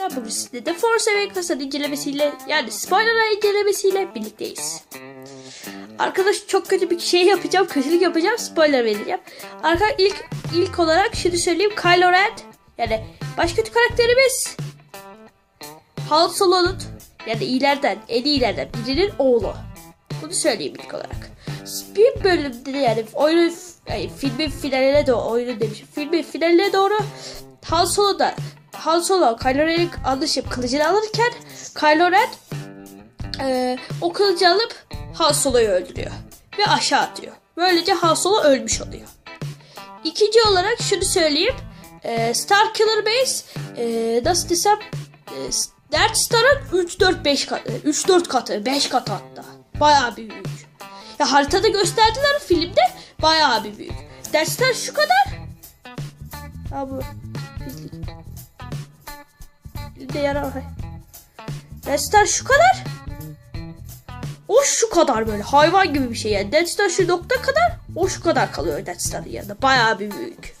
Ben bugün sizle de Force Awakens'ın incelemesiyle yani spoiler incelemesiyle birlikteyiz. Arkadaş çok kötü bir şey yapacağım, kötülük yapacağım, spoiler vereceğim. Arka ilk ilk olarak şunu söyleyeyim, Kylo Ren yani baş kötü karakterimiz Han Solo'nun yani iyilerden, en iyilerden birinin oğlu. Bunu söyleyeyim ilk olarak. Bir bölümde de yani oyunun yani filmin finaline doğru oyunun demişim. Filmin finaline doğru Han Solo da Han Solo Kylo Ren'e anlaşıp kılıcını alırken Kylo Ren e, o kılıcı alıp Han Solo'yu öldürüyor. Ve aşağı atıyor. Böylece Han Solo ölmüş oluyor. İkinci olarak şunu söyleyeyim. E, Star Killer Base e, nasıl desem e, Death Star'ın 3-4-5 katı, 3-4 katı, 5 katı hatta. Bayağı büyük. Ya haritada gösterdiler filmde bayağı bir büyük. Star şu kadar. Ha bu. De yara var. Death Star şu kadar. O şu kadar böyle hayvan gibi bir şey yani. Death Star şu nokta kadar o şu kadar kalıyor Death Star'ın yanında. Bayağı bir büyük.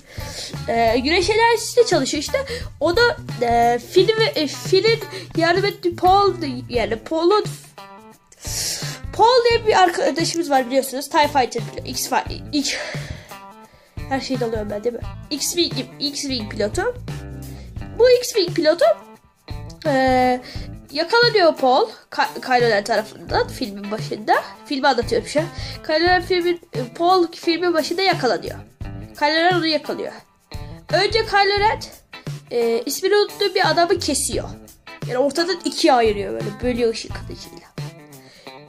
Ee, güneş enerjisiyle çalışıyor işte. O da e, film ve e, filin yardım ettiği Paul yani Paul'un Paul diye bir arkadaşımız var biliyorsunuz. TIE Fighter. X, X her şeyi dalıyorum ben değil mi? X-Wing, X-Wing pilotu. Bu X-Wing pilotu ee, yakalanıyor Paul Ka- Kylo Ren tarafından filmin başında. Filmi anlatıyorum şu an. Kylo Ren filmin, Paul filmin başında yakalanıyor. Kylo Ren onu yakalıyor. Önce Kylo Ren e, ismini unuttuğu bir adamı kesiyor. Yani ortadan ikiye ayırıyor böyle bölüyor ışık kılıcıyla.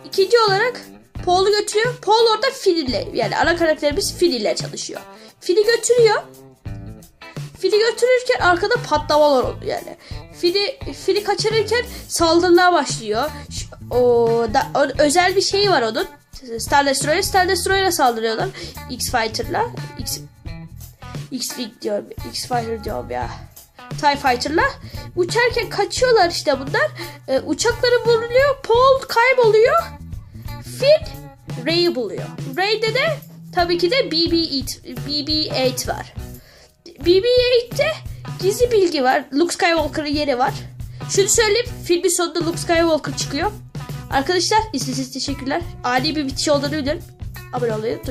İkinci olarak Paul'u götürüyor. Paul orada Finn'le yani ana karakterimiz Finn'le çalışıyor. Finn'i götürüyor. Finn'i götürürken arkada patlamalar oluyor yani. Finn'i Finn'i kaçırırken saldırılar başlıyor. O, da, o- özel bir şey var onun. Star Destroyer, Star Destroyer'a saldırıyorlar. X-Fighter'la. X, X-Wing diyorum. X-Fighter diyorum ya. TIE Fighter'la. Uçarken kaçıyorlar işte bunlar. Ee, uçakları vuruluyor. Paul kayboluyor. Finn Rey'i buluyor. Rey'de de tabii ki de BB-8 BB-8 var. BB-8'te gizli bilgi var. Luke Skywalker'ın yeri var. Şunu söyleyeyim. Filmin sonunda Luke Skywalker çıkıyor. Arkadaşlar izlediğiniz teşekkürler. Ani bir bitiş olduğunu biliyorum. Abone olmayı unutmayın.